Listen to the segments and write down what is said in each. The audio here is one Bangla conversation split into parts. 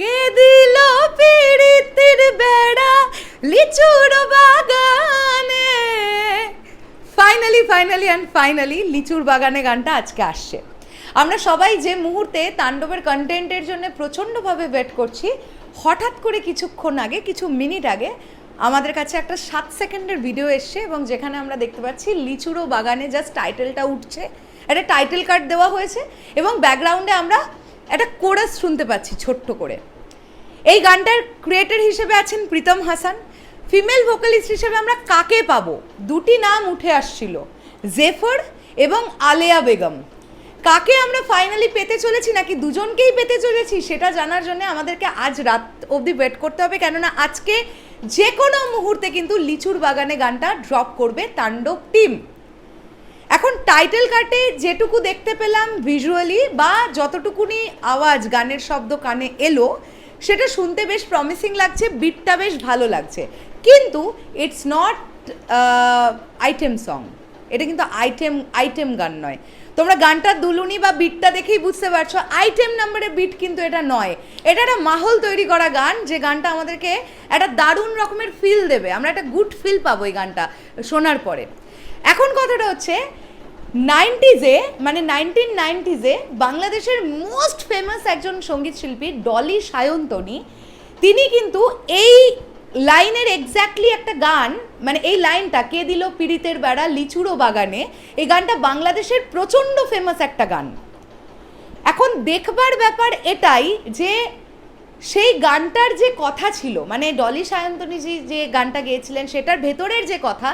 কে দিল বেড়া লিচুর বাগানে? ফাইনালি ফাইনালি অ্যান্ড ফাইনালি লিচুর বাগানে গানটা আজকে আসছে। আমরা সবাই যে মুহূর্তে তাণ্ডবের কন্টেন্টের জন্য প্রচণ্ডভাবে ওয়েট করছি, হঠাৎ করে কিছুক্ষণ আগে, কিছু মিনিট আগে আমাদের কাছে একটা সাত সেকেন্ডের ভিডিও এসছে এবং যেখানে আমরা দেখতে পাচ্ছি লিচুরো বাগানে জাস্ট টাইটেলটা উঠছে। একটা টাইটেল কার্ড দেওয়া হয়েছে এবং ব্যাকগ্রাউন্ডে আমরা একটা কোরাস শুনতে পাচ্ছি, ছোট্ট করে। এই গানটার ক্রিয়েটার হিসেবে আছেন প্রীতম হাসান। ফিমেল ভোকালিস্ট হিসেবে আমরা কাকে পাবো? দুটি নাম উঠে আসছিল, জেফর এবং আলেয়া বেগম। কাকে আমরা ফাইনালি পেতে চলেছি নাকি দুজনকেই পেতে চলেছি, সেটা জানার জন্য আমাদেরকে আজ রাত অবধি ওয়েট করতে হবে। কেননা আজকে যে কোনো মুহূর্তে কিন্তু লিচুর বাগানে গানটা ড্রপ করবে তাণ্ডব টিম এখন টাইটেল কার্ডে যেটুকু দেখতে পেলাম ভিজুয়ালি বা যতটুকুনি আওয়াজ গানের শব্দ কানে এলো, সেটা শুনতে বেশ প্রমিসিং লাগছে বিটটা বেশ ভালো লাগছে। কিন্তু ইটস নট আইটেম সং এটা কিন্তু আইটেম আইটেম গান নয়। তোমরা গানটার দুলুনি বা বিটটা দেখেই বুঝতে পারছ আইটেম নাম্বারের বিট কিন্তু এটা নয়। এটা একটা মাহল তৈরি করা গান, যে গানটা আমাদেরকে একটা দারুণ রকমের ফিল দেবে। আমরা একটা গুড ফিল পাবো এই গানটা শোনার পরে। এখন কথাটা হচ্ছে নাইনটিজে মানে নাইনটিন নাইনটিজে বাংলাদেশের মোস্ট ফেমাস একজন সংগীত শিল্পী ডলি সায়ন্তনী, তিনি কিন্তু এই লাইনের এক্স্যাক্টলি একটা গান মানে এই লাইনটা, কে দিল পীড়িতের বেড়া লিচুরো বাগানে, এই গানটা বাংলাদেশের প্রচণ্ড ফেমাস একটা গান। এখন দেখবার ব্যাপার এটাই যে সেই গানটার যে কথা ছিল মানে ডলি সায়ন্তনীজি যে গানটা গেয়েছিলেন, সেটার ভেতরের যে কথা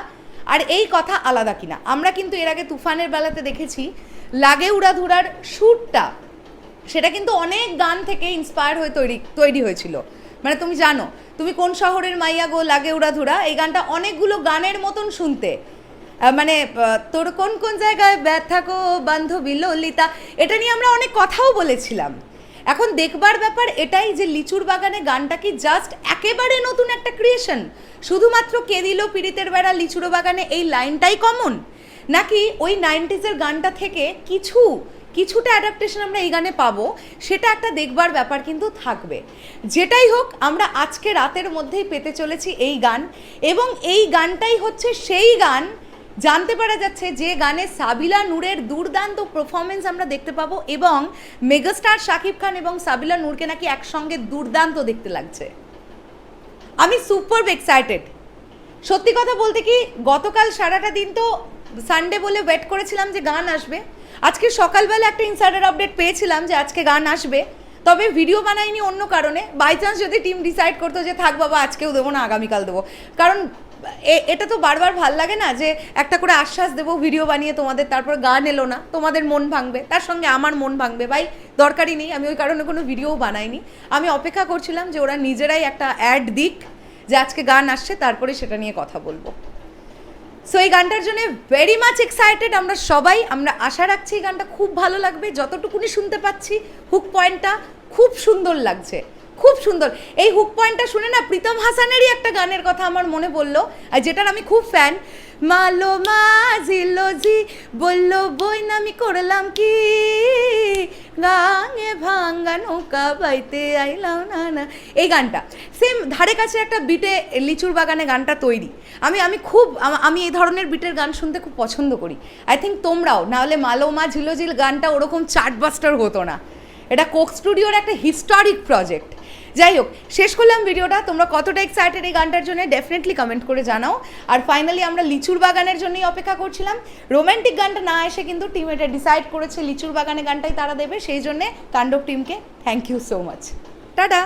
আর এই কথা আলাদা কিনা। আমরা কিন্তু এর আগে তুফানের বেলাতে দেখেছি, লাগে উড়াধুরার সুরটা, সেটা কিন্তু অনেক গান থেকে ইন্সপায়ার হয়ে তৈরি তৈরি হয়েছিল। মানে তুমি জানো, তুমি কোন শহরের মাইয়া গো, লাগে উড়াধুরা, এই গানটা অনেকগুলো গানের মতন শুনতে। মানে তোর কোন কোন জায়গায় ব্যথা গো, বান্ধবী ললিতা, এটা নিয়ে আমরা অনেক কথাও বলেছিলাম। এখন দেখবার ব্যাপার এটাই যে লিচুর বাগানে গানটা কি জাস্ট একেবারে নতুন একটা ক্রিয়েশন শুধুমাত্র কে দিল পীড়িতের বেড়া লিচুরো বাগানে এই লাইনটাই কমন নাকি ওই নাইনটিজের গানটা থেকে কিছু, কিছুটা অ্যাডাপ্টেশন আমরা এই গানে পাবো? সেটা একটা দেখবার ব্যাপার কিন্তু থাকবে। যেটাই হোক, আমরা আজকে রাতের মধ্যেই পেতে চলেছি এই গান এবং এই গানটাই হচ্ছে সেই গান জানতে পারা যাচ্ছে যে গানে সাবিলা নূরের দুর্দান্ত পারফরমেন্স আমরা দেখতে পাবো এবং মেগাস্টার শাকিব খান এবং সাবিলা নূরকে নাকি একসঙ্গে দুর্দান্ত দেখতে লাগছে। আমি সুপার এক্সাইটেড সত্যি কথা বলতে কি, গতকাল সারাটা দিন তো সানডে বলে ওয়েট করেছিলাম যে গান আসবে। আজকে সকালবেলা একটা ইনসাইডার আপডেট পেয়েছিলাম যে আজকে গান আসবে। তবে ভিডিও বানাইনি অন্য কারণে। বাই চান্স যদি টিম ডিসাইড করতো যে, থাক বাবা, আজকেও দেবো না, আগামীকাল দেবো। কারণ এটা তো বারবার ভালো লাগে না যে, একটা করে আশ্বাস দেবো ভিডিও বানিয়ে তোমাদের, তারপর গান এলো না, তোমাদের মন ভাঙবে। তার সঙ্গে আমার মন ভাঙবে। ভাই, দরকারই নেই, আমি ওই কারণে কোনো ভিডিও বানাইনি। আমি অপেক্ষা করছিলাম যে, ওরা নিজেরাই একটা অ্যাড দিক যে, আজকে গান আসছে, তারপরে সেটা নিয়ে কথা বলব। সো এই গানটার জন্য ভেরি মাচ এক্সাইটেড আমরা সবাই। আমরা আশা রাখছি এই গানটা খুব ভালো লাগবে। যতটুকুনি শুনতে পাচ্ছি হুক পয়েন্টটা খুব সুন্দর লাগছে। খুব সুন্দর। এই হুক পয়েন্টটা শুনে না প্রীতম হাসানেরই একটা গানের কথা আমার মনে পড়ল, আর যেটার আমি খুব ফ্যান মালো মাজিলো জি বলল, বই না আমি করলাম কি? গাঙে ভাঙ্গা নৌকা বাইতে আইলাম না না এই গানটা। সেম ধারে কাছে একটা বিটে লিচুর বাগানে গানটা তৈরি। আমি আমি খুব, আমি এই ধরনের বিটের গান শুনতে খুব পছন্দ করি। আই থিঙ্ক তোমরাও, নাহলে মালোমা ঝিলোঝিল গানটা ওরকম চার্টবাস্টার হতো না। এটা কোক স্টুডিওর একটা হিস্টোরিক প্রজেক্ট যাই হোক শেষ করলাম ভিডিওটা। তোমরা কতটা এক্সাইটেড এই গানটার জন্য ডেফিনেটলি কমেন্ট করে জানাও। আর ফাইনালি আমরা লিচুর বাগানের জন্যই অপেক্ষা করছিলাম। রোম্যান্টিক গানটা না এসে কিন্তু টিম এটা ডিসাইড করেছে, লিচুর বাগানে গানটাই তারা দেবে। সেই জন্যে তাণ্ডব টিমকে thank you so much tata!